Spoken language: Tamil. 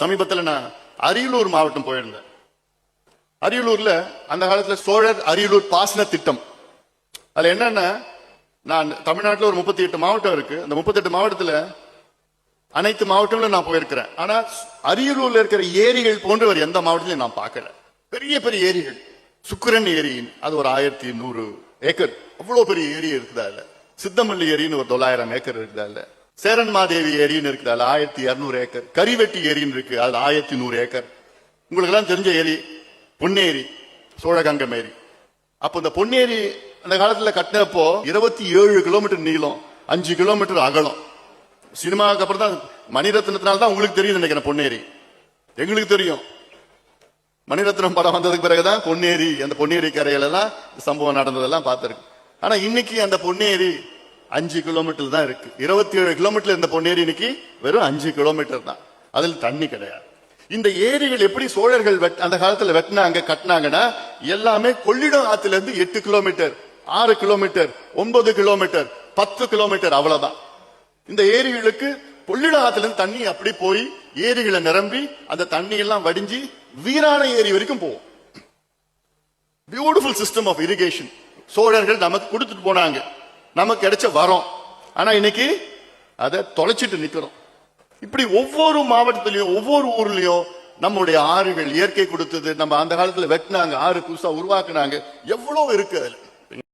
சமீபத்தில் நான் அரியலூர் மாவட்டம் போயிருந்தேன். அரியலூர்ல அந்த காலத்துல சோழர் அரியலூர் பாசன திட்டம். அதுல என்னன்னா நான் தமிழ்நாட்டில் ஒரு முப்பத்தி எட்டு மாவட்டம் இருக்கு. அந்த முப்பத்தி எட்டு மாவட்டத்தில் அனைத்து மாவட்டங்களும் நான் போயிருக்கிறேன். ஆனா அரியலூர்ல இருக்கிற ஏரிகள் போன்றவர் எந்த மாவட்டத்திலையும் நான் பார்க்கல. பெரிய பெரிய ஏரிகள். சுக்கிரன் ஏரி அது ஒரு ஆயிரத்தி நூறு ஏக்கர். அவ்வளோ பெரிய ஏரி இருக்குதா இல்லை? சித்தமல்லி ஏரின்னு ஒரு தொள்ளாயிரம் ஏக்கர் இருக்குதா இல்லை? சேரன் மாதேவி ஏரின்னு இருக்குது அதில் ஆயிரத்தி இரநூறு ஏக்கர். கரிவெட்டி ஏரின்னு இருக்கு அதில் ஆயிரத்தி நூறு ஏக்கர். உங்களுக்கெல்லாம் தெரிஞ்ச ஏரி பொன்னேரி சோழகங்கம் ஏரி. அப்போ இந்த பொன்னேரி அந்த காலத்தில் கட்டினப்போ இருபத்தி ஏழு கிலோமீட்டர் நீளம் அஞ்சு கிலோமீட்டர் அகலம். சினிமாவுக்கு அப்புறம் தான் மணிரத்னத்தினால தான் உங்களுக்கு தெரியும் நினைக்கிறேன் பொன்னேரி. எங்களுக்கு தெரியும். மணிரத்னம் படம் வந்ததுக்கு பிறகுதான் பொன்னேரி அந்த பொன்னேரி கரையிலெல்லாம் சம்பவம் நடந்ததெல்லாம் பார்த்துருக்கு ஆனால் இன்னைக்கு அந்த பொன்னேரி அஞ்சு கிலோமீட்டர் தான் இருக்கு. இருபத்தி ஏழு கிலோமீட்டர் இருந்த பொன்னேரி இன்னைக்கு வெறும் அஞ்சு கிலோமீட்டர் தான். அதில் தண்ணி கிடையாது. இந்த ஏரிகள் எப்படி சோழர்கள் வெட்- அந்த காலத்துல வெட்டினாங்க கட்டினாங்கன்னா எல்லாமே கொள்ளிடம் ஆத்துல இருந்து எட்டு கிலோமீட்டர் ஆறு கிலோமீட்டர் ஒன்பது கிலோமீட்டர் பத்து கிலோமீட்டர் அவ்வளவுதான். இந்த ஏரிகளுக்கு கொள்ளிட ஆத்துல இருந்து தண்ணி அப்படி போய் ஏரிகளை நிரம்பி அந்த தண்ணி எல்லாம் வடிஞ்சு வீரான ஏரி வரைக்கும் போகும். பியூட்டிஃபுல் சிஸ்டம் ஆஃப் இரிகேஷன் சோழர்கள் நமக்கு கொடுத்துட்டு போனாங்க. நமக்கு கிடைச்ச வரோம். ஆனா இன்னைக்கு அதை தொலைச்சிட்டு நிக்கிறோம். இப்படி ஒவ்வொரு மாவட்டத்திலையும் ஒவ்வொரு ஊர்லயும் நம்முடைய ஆறுகள் இயற்கை கொடுத்தது நம்ம அந்த காலத்துல வெட்டினாங்க ஆறு புதுசா உருவாக்குனாங்க எவ்வளவு இருக்கு அதுல?